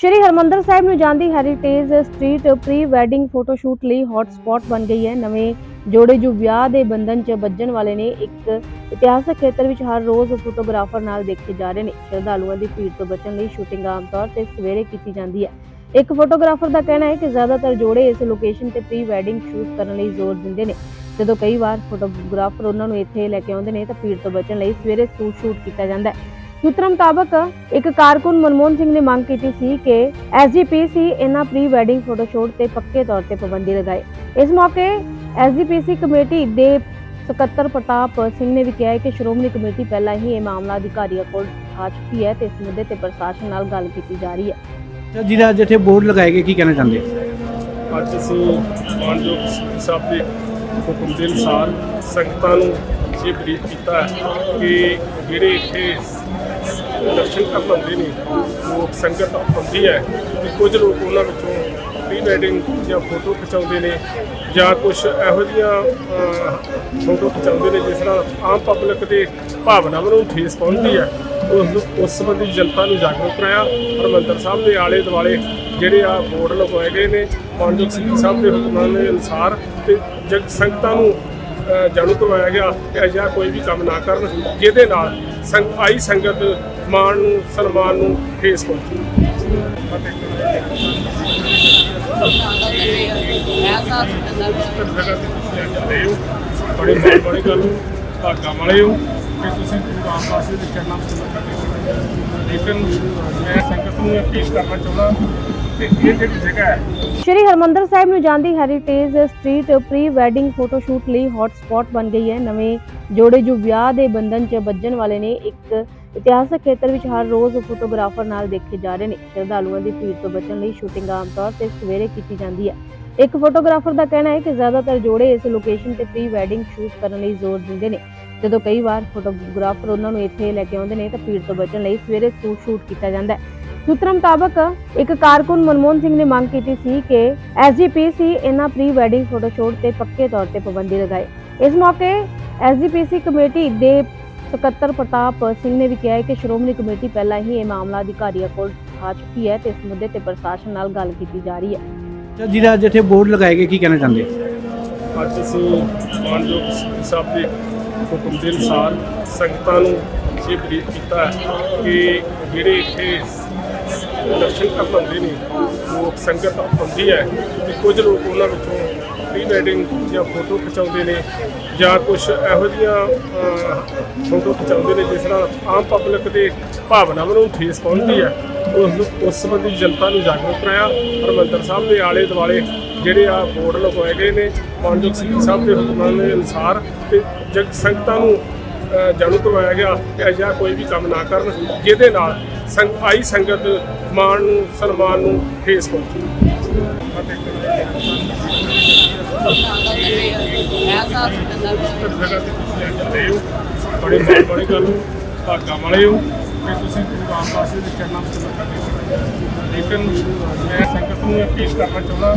ਸ਼੍ਰੀ ਹਰਮੰਦਰ ਸਾਹਿਬ ਨੂੰ ਜਾਂਦੀ heritage street pre wedding photo shoot ਲਈ ਹੌਟ ਸਪੌਟ ਬਣ ਗਈ ਹੈ। ਨਵੇਂ ਜੋੜੇ ਜੋ ਵਿਆਹ ਦੇ ਬੰਧਨ 'ਚ ਬੱਝਣ ਵਾਲੇ ਨੇ ਇੱਕ ਇਤਿਹਾਸਕ ਖੇਤਰ ਵਿੱਚ ਹਰ ਰੋਜ਼ ਫੋਟੋਗ੍ਰਾਫਰ ਨਾਲ ਦੇਖੇ ਜਾ ਰਹੇ ਨੇ। ਸ਼ਰਧਾਲੂਆਂ ਦੀ ਭੀੜ ਤੋਂ ਬਚਣ ਲਈ ਸ਼ੂਟਿੰਗ ਆਮ ਤੌਰ ਤੇ ਸਵੇਰੇ ਕੀਤੀ ਜਾਂਦੀ ਹੈ। ਇੱਕ ਫੋਟੋਗ੍ਰਾਫਰ ਦਾ ਕਹਿਣਾ ਹੈ ਕਿ ਜ਼ਿਆਦਾਤਰ ਜੋੜੇ ਇਸ ਲੋਕੇਸ਼ਨ ਤੇ ਪ੍ਰੀ ਵੈਡਿੰਗ ਸ਼ੂਟ ਕਰਨ ਲਈ ਜ਼ੋਰ ਦਿੰਦੇ ਨੇ। ਜਦੋਂ ਕਈ ਵਾਰ ਫੋਟੋਗ੍ਰਾਫਰ ਉਹਨਾਂ ਨੂੰ ਇੱਥੇ ਲੈ ਕੇ ਆਉਂਦੇ ਨੇ ਤਾਂ ਭੀੜ ਤੋਂ ਬਚਣ ਲਈ ਸਵੇਰੇ ਸ਼ੂਟ ਕੀਤਾ ਜਾਂਦਾ ਹੈ। ਸੂਤਰਾਂ ਮੁਤਾਬਕ ਇੱਕ ਕਾਰਕੁਨ ਮਨਮੋਹਨ ਸਿੰਘ ਨੇ ਮੰਗ ਕੀਤੀ ਸੀ ਕਿ ਐਸਜੀਪੀਸੀ ਇਹਨਾਂ ਪ੍ਰੀ ਵੈਡਿੰਗ ਫੋਟੋਸ਼ੂਟ ਤੇ ਪੱਕੇ ਤੌਰ ਤੇ ਪਾਬੰਦੀ ਲਗਾਏ ਇਸ ਮੌਕੇ ਐਸਜੀਪੀਸੀ ਕਮੇਟੀ ਦੇ ਸਕੱਤਰ ਪ੍ਰਤਾਪ ਸਿੰਘ ਨੇ ਵੀ ਕਿਹਾ ਹੈ ਕਿ ਸ਼੍ਰੋਮਣੀ ਕਮੇਟੀ ਪਹਿਲਾਂ ਹੀ ਇਹ ਮਾਮਲਾ ਅਧਿਕਾਰੀਆਂ ਕੋਲ ਆ ਚੁੱਕੀ ਹੈ ਤੇ ਇਸ ਮੁੱਦੇ ਤੇ ਪ੍ਰਸ਼ਾਸਨ ਨਾਲ ਗੱਲ ਕੀਤੀ ਜਾ ਰਹੀ ਹੈ ਜਿਹਦਾ ਜਿੱਥੇ ਬੋਰਡ ਲਗਾਏ ਗਏ ਕੀ ਕਹਿਣਾ ਚਾਹੁੰਦੇ ਹੋ? ਅੱਜ ਅਸੀਂ ਮਾਨਯੋਗ ਸਾਹਿਬ ਦੇ ਹੁਕਮ ਦੇ ਅਨੁਸਾਰ ਸੰਗਤਾਂ ਨੂੰ ਇਹ ਬਰੀਫ ਕੀਤਾ ਕਿ ਜਿਹੜੇ ਇੱਥੇ ਦਰਸ਼ਨ ਕਰਨ ਆਉਂਦੇ ਨੇ, ਲੋਕ ਸੰਗਤ ਆਉਂਦੀ ਹੈ, ਤੇ ਕੁਝ ਲੋਕ ਉਹਨਾਂ ਵਿੱਚੋਂ ਪ੍ਰੀ ਵੈਡਿੰਗ ਜਾਂ ਫੋਟੋ ਖਿਚਾਉਂਦੇ ਨੇ, ਜਾਂ ਕੁਝ ਇਹੋ ਜਿਹੀਆਂ ਫੋਟੋ ਖਿਚਾਉਂਦੇ ਨੇ, ਜਿਸ ਨਾਲ ਆਮ ਪਬਲਿਕ ਦੇ ਭਾਵਨਾਵਾਂ ਨੂੰ ਠੇਸ ਪਹੁੰਚਦੀ ਹੈ। ਉਸ ਉਸ ਸੰਬੰਧੀ ਜਨਤਾ ਨੂੰ ਜਾਗਰੂਕ ਕਰਾਇਆ, ਹਰਮੰਦਰ ਸਾਹਿਬ ਦੇ ਆਲੇ ਦੁਆਲੇ ਜਿਹੜੇ ਆ ਬੋਰਡ ਲਗਵਾਏ ਗਏ ਨੇ, ਮਾਨਯੋਗ ਸਿੰਘ ਸਾਹਿਬ ਦੇ ਹੁਕਮਾਂ ਦੇ ਅਨੁਸਾਰ, ਤੇ ਜਗ ਸੰਗਤਾਂ ਨੂੰ ਜਾਣੂ ਕਰਵਾਇਆ ਗਿਆ ਕਿ ਅਜਿਹਾ ਕੋਈ ਵੀ ਕੰਮ ਨਾ ਕਰਨ ਜਿਹਦੇ ਨਾਲ ਸੰਗ ਆਈ ਸੰਗਤ ਮਾਣ ਨੂੰ ਸਨਮਾਨ ਨੂੰ ਠੇਸ ਪਹੁੰਚੇ। ਬੜੀ ਮਾਣ ਵਾਲੀ ਗੱਲ ਭਾਗਾਂ ਵਾਲੇ ਹੋ। ਕਿ ਤੁਸੀਂ ਗੁਰੂ ਰਾਮਦਾਸ ਦੇ ਚਰਨਾਂ ਲੇਕਿਨ ਮੈਂ ਸੰਗਤ ਨੂੰ ਅਪੀਲ ਕਰਨਾ ਚਾਹੁੰਦਾ ਕਿ ਇਹ ਜਿਹੜੀ ਜਗ੍ਹਾ ਹੈ, ਸ਼੍ਰੀ ਹਰਮੰਦਰ ਸਾਹਿਬ ਨੂੰ ਜਾਂਦੀ heritage street pre wedding photo shoot ਲਈ ਹੌਟ ਸਪੌਟ ਬਣ ਗਈ ਹੈ। ਨਵੇਂ ਜੋੜੇ ਜੋ ਵਿਆਹ ਦੇ ਬੰਧਨ 'ਚ ਬੱਝਣ ਵਾਲੇ ਨੇ, ਇੱਕ ਇਤਿਹਾਸਕ ਖੇਤਰ ਵਿੱਚ ਹਰ ਰੋਜ਼ ਫੋਟੋਗ੍ਰਾਫਰ ਨਾਲ ਦੇਖੇ ਜਾ ਰਹੇ ਨੇ। ਸ਼ਰਧਾਲੂਆਂ ਦੀ ਭੀੜ ਤੋਂ ਬਚਣ ਲਈ ਸ਼ੂਟਿੰਗ ਆਮ ਤੌਰ ਤੇ ਸਵੇਰੇ ਕੀਤੀ ਜਾਂਦੀ ਹੈ। ਇੱਕ ਫੋਟੋਗ੍ਰਾਫਰ ਦਾ ਕਹਿਣਾ ਹੈ ਕਿ ਜ਼ਿਆਦਾਤਰ ਜੋੜੇ ਇਸ ਲੋਕੇਸ਼ਨ ਤੇ ਪ੍ਰੀ ਵੈਡਿੰਗ ਸ਼ੂਟ ਕਰਨ ਲਈ ਜ਼ੋਰ ਦਿੰਦੇ ਨੇ। ਜਦੋਂ ਕਈ ਵਾਰ ਫੋਟੋਗ੍ਰਾਫਰ ਉਹਨਾਂ ਨੂੰ ਇੱਥੇ ਲੈ ਕੇ ਆਉਂਦੇ ਨੇ ਤਾਂ ਭੀੜ ਤੋਂ ਬਚਣ ਲਈ ਸਵੇਰੇ ਸ਼ੂਟ ਸ਼ੂਟ ਕੀਤਾ ਜਾਂਦਾ ਹੈ। ਸੂਤਰਾਂ ਮੁਤਾਬਕ ਇੱਕ ਕਾਰਕੁਨ ਮਨਮੋਹਨ ਸਿੰਘ ਨੇ ਮੰਗ ਕੀਤੀ ਸੀ ਕਿ ਐਸਜੀਪੀਸੀ ਇਹਨਾਂ ਪ੍ਰੀ ਵੈਡਿੰਗ ਫੋਟੋਸ਼ੂਟ ਤੇ ਪੱਕੇ ਤੌਰ ਤੇ ਪਾਬੰਦੀ ਲਗਾਏ। ਇਸ ਮੌਕੇ ਐਸਜੀਪੀਸੀ ਕਮੇਟੀ ਦੇ ਸਕੱਤਰ ਪ੍ਰਤਾਪ ਸਿੰਘ ਨੇ ਵੀ ਕਿਹਾ ਕਿ ਸ਼੍ਰੋਮਣੀ ਕਮੇਟੀ ਪਹਿਲਾਂ ਹੀ ਇਹ ਮਾਮਲਾ ਅਧਿਕਾਰੀਆਂ ਕੋਲ ਆ ਚੁੱਕੀ ਹੈ ਤੇ ਇਸ ਮੁੱਦੇ ਤੇ ਪ੍ਰਸ਼ਾਸਨ ਨਾਲ ਗੱਲ ਕੀਤੀ ਜਾ ਰਹੀ ਹੈ। ਜਿਹਦਾ ਜਿੱਥੇ ਬੋਰਡ ਲਗਾਏ ਗਏ ਕੀ ਕਹਿਣਾ ਚਾਹੁੰਦੇ? ਅੱਜ ਅਸੀਂ ਮਾਨਯੋਗ ਸਾਹਿਬ ਦੇ ਹੁਕਮ ਦੇ ਅਨੁਸਾਰ ਸੰਗਤਾਂ ਨੂੰ ਇਹ ਬਰੀਫ ਕੀਤਾ ਕਿ ਜਿਹੜੇ ਇੱਥੇ ਦਰਸ਼ਨ ਕਰਨ ਆਉਂਦੇ ਨੇ ਲੋਕ ਸੰਗਤ ਆਉਂਦੀ ਹੈ ਤੇ ਕੁਝ ਲੋਕ ਉਹਨਾਂ ਵਿੱਚੋਂ ਪ੍ਰੀ ਵੈਡਿੰਗ ਜਾਂ ਫੋਟੋ ਖਿਚਾਉਂਦੇ ਨੇ ਜਾਂ ਕੁਝ ਇਹੋ ਜਿਹੀਆਂ ਫੋਟੋ ਖਿਚਾਉਂਦੇ ਨੇ ਜਿਸ ਨਾਲ ਆਮ ਪਬਲਿਕ ਦੇ ਭਾਵਨਾਵਾਂ ਨੂੰ ਠੇਸ ਪਹੁੰਚਦੀ ਹੈ। ਉਸ ਉਸ ਸੰਬੰਧੀ ਜਨਤਾ ਨੂੰ ਜਾਗਰੂਕ ਕਰਾਇਆ। ਹਰਮੰਦਰ ਸਾਹਿਬ ਦੇ ਆਲੇ ਦੁਆਲੇ ਜਿਹੜੇ ਆ ਬੋਰਡ ਲਗਵਾਏ ਗਏ ਨੇ ਮਾਨਯੋਗ ਸਿੰਘ ਸਾਹਿਬ ਦੇ ਹੁਕਮਾਂ ਦੇ ਅਨੁਸਾਰ ਤੇ ਜਗ ਸੰਗਤਾਂ ਨੂੰ ਜਾਣੂ ਕਰਵਾਇਆ ਗਿਆ ਕਿ ਅਜਿਹਾ ਕੋਈ ਵੀ ਕੰਮ ਨਾ ਕਰਨ, ਜਿਹਦੇ ਨਾਲ ਸੰਗ, ਆਈ ਸੰਗਤ ਮਾਣ ਨੂੰ, ਸਨਮਾਨ ਨੂੰ ਠੇਸ ਪਹੁੰਚੇ। ਜਗ੍ਹਾ ਤੇ ਤੁਸੀਂ ਅੱਜ ਮਾਣ ਵਾਲੀ ਗੱਲ ਹੋ ਭਾਗਾਂ ਵਾਲੇ ਹੋ ਕਿ ਤੁਸੀਂ ਗੁਰੂ ਰਾਮਦਾਸ ਜੀ ਦੇ ਚਰਨਾਂ ਵਿੱਚ ਮੱਥਾ ਲੇਕਿਨ ਮੈਂ ਸੰਗਤ ਨੂੰ ਅਪੀਲ ਕਰਨਾ ਚਾਹੁੰਦਾ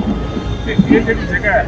ਕਿ ਇਹ ਜਿਹੜੀ ਜਗ੍ਹਾ ਹੈ